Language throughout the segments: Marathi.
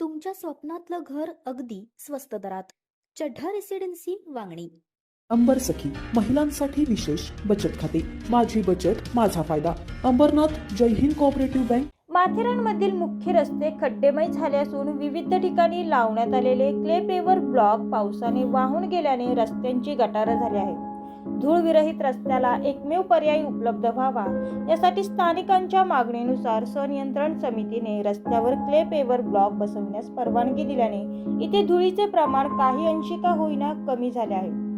तुमच्या स्वप्नातलं घर अगदी स्वस्त दरात. चढ्ढा रेसिडेन्सी वांगणी. अंबर सखी महिलांसाठी विशेष बचत खाते. माझी बचत माझा फायदा. Ambarnath Jai Hind cooperative bank. माथेरानमधील मुख्य रस्ते खड्डेमय झाले असून विविध ठिकाणी लावण्यात आलेले क्ले पेवर ब्लॉक पावसाने वाहून गेल्याने रस्त्यांची गटारं झाली आहेत. धूळविरहित रस्त्याला एकमेव पर्याय उपलब्ध व्हावा. यासाठी स्थानिकांच्या मागणीनुसार संनियंत्रण समितीने रस्त्यावर क्ले पेवर ब्लॉक बसवण्यास परवानगी दिल्याने इथे धुळीचे प्रमाण काही अंशी का होईना कमी झाले आहे.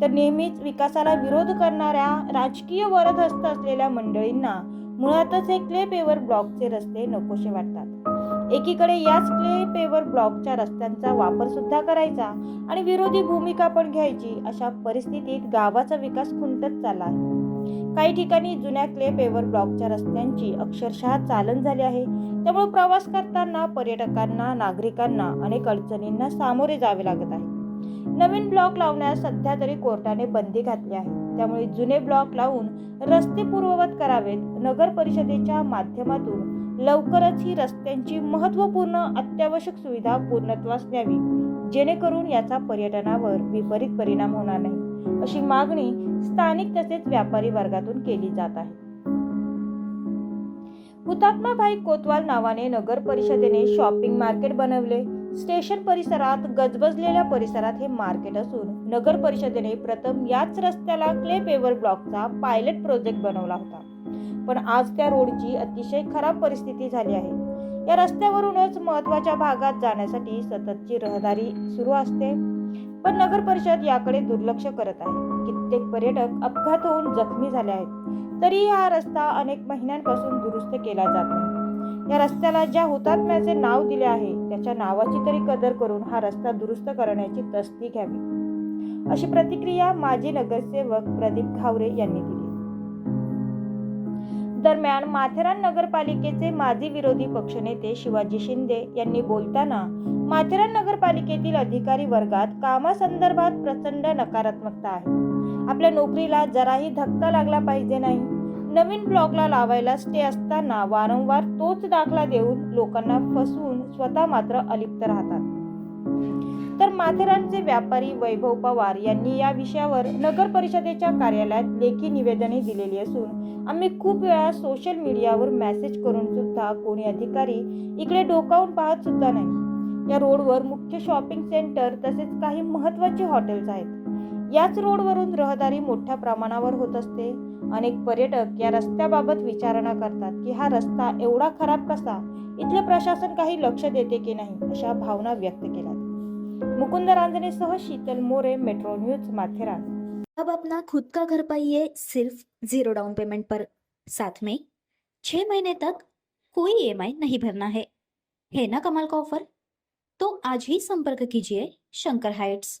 तर नेहमीच विकासाला विरोध करणाऱ्या राजकीय वरदहस्त असलेल्या मंडळींना मुळातच हे क्ले पेवर ब्लॉकचे रस्ते नकोसे वाटतात. एकीकडे याच क्ले पेवर ब्लॉकच्या रस्त्यांचा वापर सुद्धा करायचा आणि विरोधी भूमिका पण घ्यायची अशा परिस्थितीत गावाचा विकास खुंटत चालला आहे. काही ठिकाणी जुन्या क्ले पेवर ब्लॉकच्या रस्त्यांची अक्षरशः चालन झाली आहे. त्यामुळे प्रवास करताना पर्यटकांना नागरिकांना अनेक अडचणींना सामोरे जावे लागत आहे. नवीन ब्लॉक लावण्यास सध्या तरी कोर्टाने बंदी घातली आहे. त्यामुळे जुने ब्लॉक लावून रस्ते पूर्ववत करावेत नगर परिषदेच्या माध्यमातून लवकरच ही रस्त्यांची महत्त्वपूर्ण अत्यावश्यक सुविधा पूर्णत्वास द्यावी. जेणेकरून याचा पर्यटनावर विपरीत परिणाम होणार नाही अशी मागणी स्थानिक तसेच व्यापारी वर्गातून केली जात आहे. हुतात्मा भाई कोतवाल नावाने नगर परिषदेने शॉपिंग मार्केट बनवले. स्टेशन परिसरात गजबजलेल्या परिसरात हे मार्केट असून नगर परिषदेने प्रथम याच रस्त्याला क्ले पेवर ब्लॉकचा पायलट प्रोजेक्ट बनवला होता. पण आज त्या रोडची अतिशय खराब परिस्थिती झाली आहे. या रस्त्यावरूनच महत्त्वाच्या भागात जाण्यासाठी सततची रहदारी सुरू असते. पण नगर परिषद याकडे दुर्लक्ष करत आहे. कित्येक पर्यटक अपघात होऊन जखमी झाले आहेत. तरी हा रस्ता अनेक महिन्यांपासून दुरुस्त केला जात नाही. या रस्त्याला ज्या हुतात्म्याचे नाव दिले आहे त्याच्या नावाची तरी कदर करून हा रस्ता दुरुस्त करण्याची तस्ती घ्यावी. अशी प्रतिक्रिया माजी नगरसेवक प्रदीप घावरे यांनी दिली. दरम्यान माथेरान नगरपालिकेचे माजी विरोधी पक्षनेते शिवाजी शिंदे यांनी बोलताना माथेरान नगरपालिकेतील अधिकारी वर्गात कामासंदर्भात प्रचंड नकारात्मकता आहे. आपल्या नोकरीला जराही धक्का लागला पाहिजे नाही. नवीन ब्लॉगला लावायला स्टे असताना वारंवार तोच दाखला देऊन लोकांना फसवून स्वतः मात्र अलिप्त राहतात. तर माथेरानचे व्यापारी वैभव पवार यांनी या विषयावर नगर परिषदेच्या कार्यालयात लेखी निवेदने दिलेली असून आम्ही खूप वेळा सोशल मीडियावर मेसेज करून सुद्धा कोणी अधिकारी इकडे डोकावून पाहत सुद्धा नाही. या रोडवर मुख्य शॉपिंग सेंटर तसेच काही महत्त्वाचे हॉटेल्स आहेत. याच रोडवरून रहदारी मोठ्या प्रमाणावर होत असते. अनेक पर्यटक या रस्त्याबाबत विचारणा करतात की हा रस्ता एवढा खराब कसा? इथले प्रशासन काही लक्ष देते की नाही? अशा भावना व्यक्त केल्या मुकुंद रांजणेसह शीतल मोरे मेट्रो न्यूज माथेरान. अब अपना खुद का घर पाइए सिर्फ जीरो डाउन पेमेंट पर. साथ में छह महीने तक कोई ईएमआई नहीं भरना है। है ना कमाल का ऑफर तो आज ही संपर्क कीजिए Shankar heights.